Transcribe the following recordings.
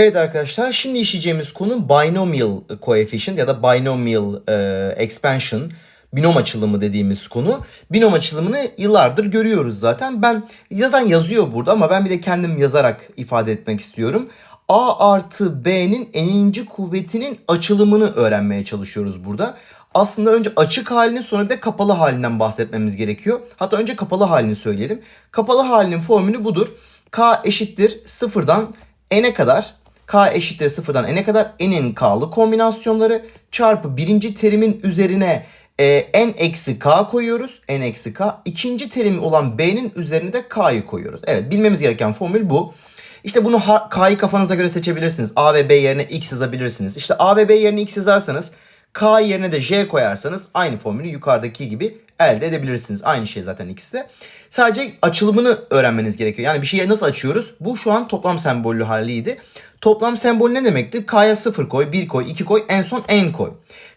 Evet arkadaşlar şimdi işleyeceğimiz konu binomial coefficient ya da binomial e, expansion binom açılımı dediğimiz konu. Binom açılımını yıllardır görüyoruz zaten. Ben yazan yazıyor burada ama ben bir de kendim yazarak ifade etmek istiyorum. A artı B'nin n'inci kuvvetinin açılımını öğrenmeye çalışıyoruz burada. Aslında önce açık halini sonra bir de kapalı halinden bahsetmemiz gerekiyor. Hatta önce kapalı halini söyleyelim. Kapalı halinin formülü budur. K eşittir sıfırdan n'e kadar k eşittir sıfırdan n'e kadar n'in k'lı kombinasyonları çarpı birinci terimin üzerine e, n eksi k koyuyoruz. n eksi k. İkinci terimi olan b'nin üzerine de k'yı koyuyoruz. Evet bilmemiz gereken formül bu. İşte bunu k'yı kafanıza göre seçebilirsiniz. a ve b yerine x yazabilirsiniz. İşte a ve b yerine x yazarsanız k yerine de j koyarsanız aynı formülü yukarıdaki gibi elde edebilirsiniz. Aynı şey zaten ikisi de. Sadece açılımını öğrenmeniz gerekiyor. Yani bir şeyi nasıl açıyoruz? Bu şu an toplam sembollü haliydi. Toplam sembol ne demekti? K'ya 0 koy, 1 koy, 2 koy, en son n koy.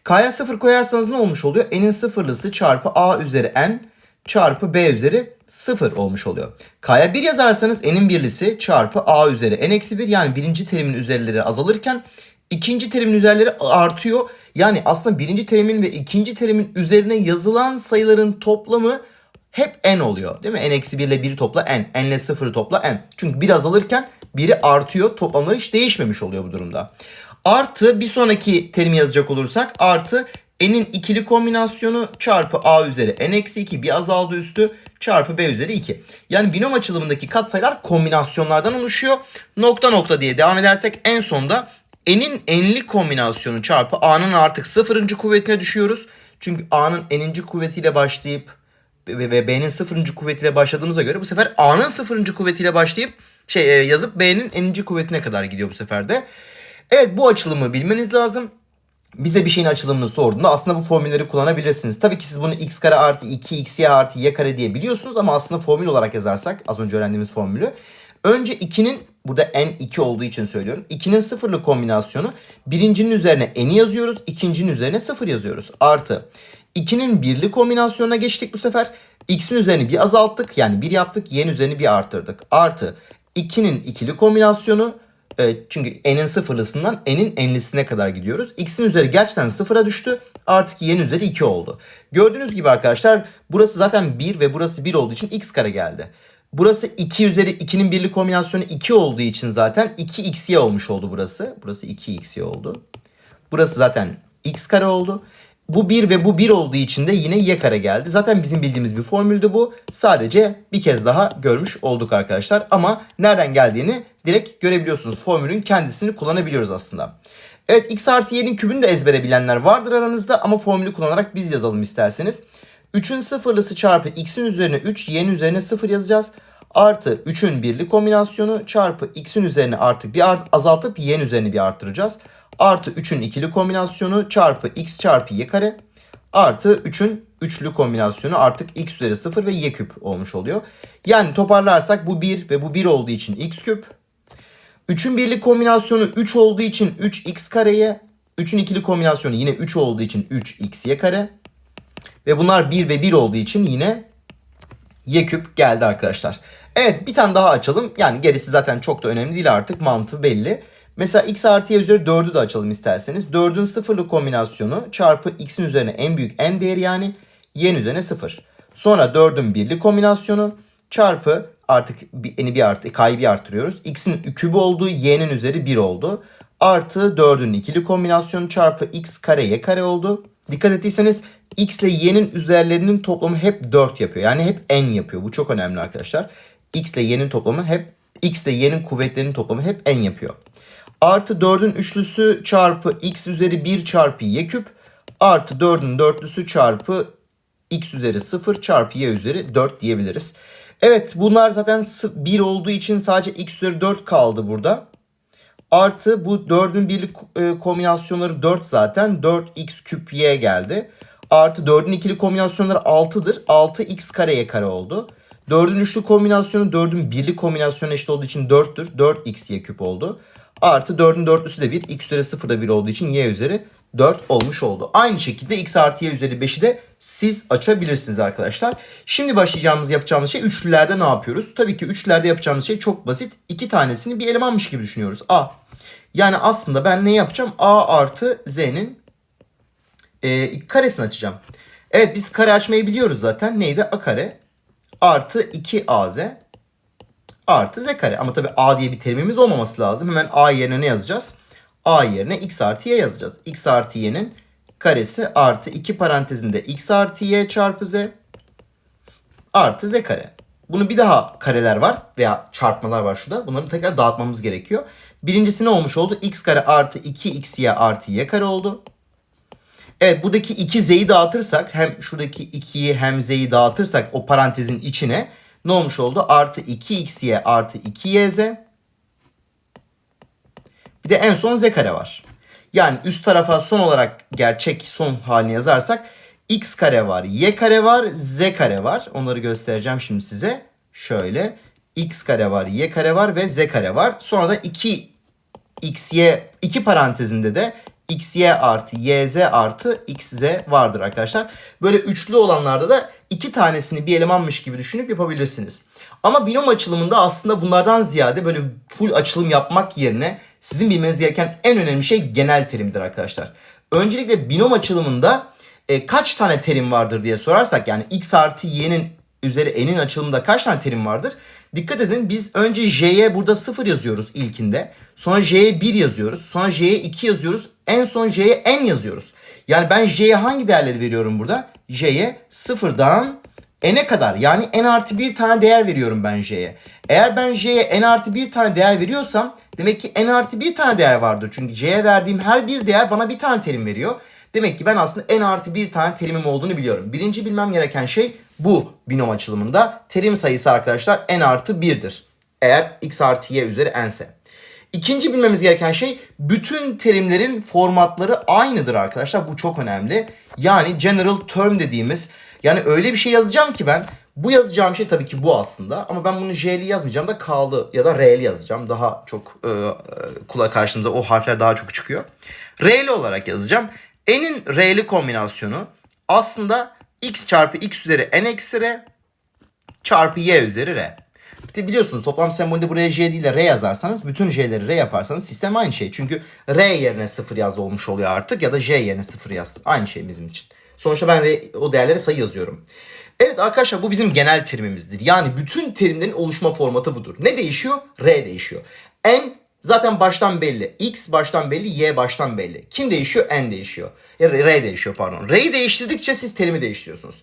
K'ya 0 koyarsanız ne olmuş oluyor? N'in sıfırlısı çarpı a üzeri n çarpı b üzeri 0 olmuş oluyor. K'ya 1 yazarsanız n'in birlisi çarpı a üzeri n eksi 1 yani birinci terimin üzerleri azalırken ikinci terimin üzerleri artıyor. Yani aslında birinci terimin ve ikinci terimin üzerine yazılan sayıların toplamı hep n oluyor. Değil mi? n eksi 1 ile 1'i topla n. n ile 0'ı topla n. Çünkü 1 azalırken biri artıyor. Toplamları hiç değişmemiş oluyor bu durumda. Artı bir sonraki terimi yazacak olursak artı n'in ikili kombinasyonu çarpı a üzeri n eksi 2 bir azaldı üstü çarpı b üzeri 2. Yani binom açılımındaki katsayılar kombinasyonlardan oluşuyor. Nokta nokta diye devam edersek en sonda n'in n'li kombinasyonu çarpı a'nın artık sıfırıncı kuvvetine düşüyoruz. Çünkü a'nın n'inci kuvvetiyle başlayıp ve, b'nin sıfırıncı kuvvetiyle başladığımıza göre bu sefer a'nın sıfırıncı kuvvetiyle başlayıp şey e, yazıp b'nin n'inci kuvvetine kadar gidiyor bu sefer de. Evet bu açılımı bilmeniz lazım. Bize bir şeyin açılımını sorduğunda aslında bu formülleri kullanabilirsiniz. Tabii ki siz bunu x kare artı 2 xy artı y kare diye biliyorsunuz ama aslında formül olarak yazarsak az önce öğrendiğimiz formülü. Önce 2'nin burada n 2 olduğu için söylüyorum. 2'nin sıfırlı kombinasyonu birincinin üzerine n'i yazıyoruz. ikincinin üzerine 0 yazıyoruz. Artı 2'nin birli kombinasyonuna geçtik bu sefer. X'in üzerini bir azalttık. Yani 1 yaptık. Y'nin üzerini bir arttırdık. Artı 2'nin ikili kombinasyonu e, çünkü n'in sıfırlısından n'in n'lisine kadar gidiyoruz. X'in üzeri gerçekten sıfıra düştü. Artık y'nin üzeri 2 oldu. Gördüğünüz gibi arkadaşlar burası zaten 1 ve burası 1 olduğu için x kare geldi. Burası 2 üzeri 2'nin birli kombinasyonu 2 olduğu için zaten 2xy olmuş oldu burası. Burası 2xy oldu. Burası zaten x kare oldu. Bu 1 ve bu 1 olduğu için de yine y kare geldi. Zaten bizim bildiğimiz bir formüldü bu. Sadece bir kez daha görmüş olduk arkadaşlar. Ama nereden geldiğini direkt görebiliyorsunuz. Formülün kendisini kullanabiliyoruz aslında. Evet x artı y'nin kübünü de ezbere bilenler vardır aranızda ama formülü kullanarak biz yazalım isterseniz. 3'ün sıfırlısı çarpı x'in üzerine 3, y'nin üzerine 0 yazacağız. Artı 3'ün birli kombinasyonu çarpı x'in üzerine artık bir art azaltıp y'nin üzerine bir arttıracağız. Artı 3'ün ikili kombinasyonu çarpı x çarpı y kare. Artı 3'ün üçlü kombinasyonu artık x üzeri 0 ve y küp olmuş oluyor. Yani toparlarsak bu 1 ve bu 1 olduğu için x küp. 3'ün birli kombinasyonu 3 olduğu için 3x kareye. 3'ün ikili kombinasyonu yine 3 olduğu için 3xy kare. Ve bunlar 1 ve 1 olduğu için yine y küp geldi arkadaşlar. Evet bir tane daha açalım. Yani gerisi zaten çok da önemli değil artık. Mantığı belli. Mesela x artı y üzeri 4'ü de açalım isterseniz. 4'ün sıfırlı kombinasyonu çarpı x'in üzerine en büyük n değeri yani y'nin üzerine 0. Sonra 4'ün birli kombinasyonu çarpı artık n'i bir artı k'yı bir arttırıyoruz. x'in kübü olduğu y'nin üzeri 1 oldu. Artı 4'ün ikili kombinasyonu çarpı x kare y kare oldu. Dikkat ettiyseniz x ile y'nin üzerlerinin toplamı hep 4 yapıyor. Yani hep n yapıyor. Bu çok önemli arkadaşlar. x ile y'nin toplamı hep x ile y'nin kuvvetlerinin toplamı hep n yapıyor. Artı 4'ün üçlüsü çarpı x üzeri 1 çarpı y küp. Artı 4'ün dörtlüsü çarpı x üzeri 0 çarpı y üzeri 4 diyebiliriz. Evet bunlar zaten 1 olduğu için sadece x üzeri 4 kaldı burada. Artı bu 4'ün birlik e, kombinasyonları 4 zaten. 4x küp y geldi. Artı 4'ün ikili kombinasyonları 6'dır. 6x kare y kare oldu. 4'ün üçlü kombinasyonu 4'ün birli kombinasyonu eşit olduğu için 4'tür. 4x y küp oldu. Artı 4'ün dörtlüsü de 1. x üzeri 0 da 1 olduğu için y üzeri 4 olmuş oldu. Aynı şekilde x artı y üzeri 5'i de siz açabilirsiniz arkadaşlar. Şimdi başlayacağımız yapacağımız şey üçlülerde ne yapıyoruz? Tabii ki üçlülerde yapacağımız şey çok basit. İki tanesini bir elemanmış gibi düşünüyoruz. A. Yani aslında ben ne yapacağım? A artı Z'nin e, karesini açacağım. Evet biz kare açmayı biliyoruz zaten. Neydi? A kare artı 2AZ artı Z kare. Ama tabii A diye bir terimimiz olmaması lazım. Hemen A yerine ne yazacağız? A yerine x artı y yazacağız. x artı y'nin karesi artı 2 parantezinde x artı y çarpı z artı z kare. Bunu bir daha kareler var veya çarpmalar var şurada. Bunları tekrar dağıtmamız gerekiyor. Birincisi ne olmuş oldu? x kare artı 2xy artı y kare oldu. Evet buradaki 2 z'yi dağıtırsak hem şuradaki 2'yi hem z'yi dağıtırsak o parantezin içine ne olmuş oldu? Artı 2xy artı 2yz. De en son z kare var. Yani üst tarafa son olarak gerçek son halini yazarsak x kare var, y kare var, z kare var. Onları göstereceğim şimdi size. Şöyle x kare var, y kare var ve z kare var. Sonra da 2 xy iki parantezinde de xy artı yz artı xz vardır arkadaşlar. Böyle üçlü olanlarda da iki tanesini bir elemanmış gibi düşünüp yapabilirsiniz. Ama binom açılımında aslında bunlardan ziyade böyle full açılım yapmak yerine sizin bilmeniz gereken en önemli şey genel terimdir arkadaşlar. Öncelikle binom açılımında e, kaç tane terim vardır diye sorarsak yani x artı y'nin üzeri n'in açılımında kaç tane terim vardır? Dikkat edin biz önce j'ye burada 0 yazıyoruz ilkinde. Sonra j'ye 1 yazıyoruz. Sonra j'ye 2 yazıyoruz. En son j'ye n yazıyoruz. Yani ben j'ye hangi değerleri veriyorum burada? j'ye 0'dan n'e kadar yani n artı bir tane değer veriyorum ben j'ye. Eğer ben j'ye n artı bir tane değer veriyorsam demek ki n artı bir tane değer vardır. Çünkü c'ye verdiğim her bir değer bana bir tane terim veriyor. Demek ki ben aslında n artı bir tane terimim olduğunu biliyorum. Birinci bilmem gereken şey bu binom açılımında. Terim sayısı arkadaşlar n artı 1'dir. Eğer x artı y üzeri n ise. İkinci bilmemiz gereken şey bütün terimlerin formatları aynıdır arkadaşlar. Bu çok önemli. Yani general term dediğimiz yani öyle bir şey yazacağım ki ben bu yazacağım şey tabii ki bu aslında ama ben bunu J'li yazmayacağım da K'lı ya da R'li yazacağım. Daha çok e, e, kulağa karşımıza o harfler daha çok çıkıyor. R'li olarak yazacağım. N'in R'li kombinasyonu aslında x çarpı x üzeri n eksi r çarpı y üzeri r. İşte biliyorsunuz toplam sembolde buraya j değil de r yazarsanız bütün j'leri r yaparsanız sistem aynı şey. Çünkü r yerine 0 yaz olmuş oluyor artık ya da j yerine 0 yaz. Aynı şey bizim için. Sonuçta ben o değerlere sayı yazıyorum. Evet arkadaşlar bu bizim genel terimimizdir. Yani bütün terimlerin oluşma formatı budur. Ne değişiyor? R değişiyor. N zaten baştan belli. X baştan belli, Y baştan belli. Kim değişiyor? N değişiyor. Ya R değişiyor pardon. R'yi değiştirdikçe siz terimi değiştiriyorsunuz.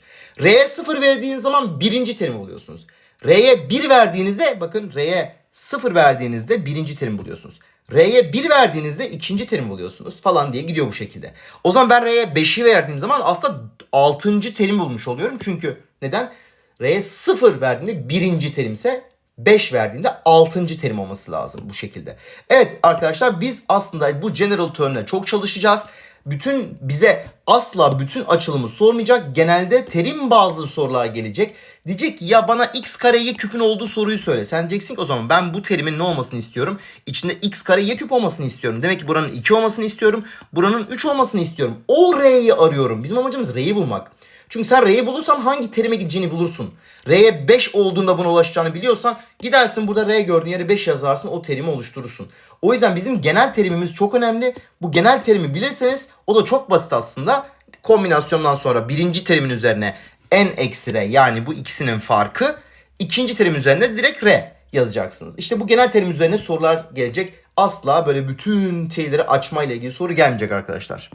R'ye 0 verdiğiniz zaman birinci terim buluyorsunuz. R'ye 1 verdiğinizde bakın R'ye 0 verdiğinizde birinci terim buluyorsunuz. R'ye 1 verdiğinizde ikinci terim buluyorsunuz falan diye gidiyor bu şekilde. O zaman ben R'ye 5'i verdiğim zaman aslında 6. terim bulmuş oluyorum. Çünkü neden? R'ye 0 verdiğinde birinci terimse 5 verdiğinde 6. terim olması lazım bu şekilde. Evet arkadaşlar biz aslında bu general term'le çok çalışacağız. Bütün bize asla bütün açılımı sormayacak. Genelde terim bazlı sorular gelecek. Diyecek ki ya bana x kare y küpün olduğu soruyu söyle. Sen diyeceksin ki o zaman ben bu terimin ne olmasını istiyorum? İçinde x kare y küp olmasını istiyorum. Demek ki buranın 2 olmasını istiyorum. Buranın 3 olmasını istiyorum. O r'yi arıyorum. Bizim amacımız r'yi bulmak. Çünkü sen R'yi bulursan hangi terime gideceğini bulursun. R'ye 5 olduğunda buna ulaşacağını biliyorsan gidersin burada R gördüğün yere 5 yazarsın o terimi oluşturursun. O yüzden bizim genel terimimiz çok önemli. Bu genel terimi bilirseniz o da çok basit aslında. Kombinasyondan sonra birinci terimin üzerine n eksi r yani bu ikisinin farkı. ikinci terim üzerine direkt r yazacaksınız. İşte bu genel terim üzerine sorular gelecek. Asla böyle bütün şeyleri açmayla ilgili soru gelmeyecek arkadaşlar.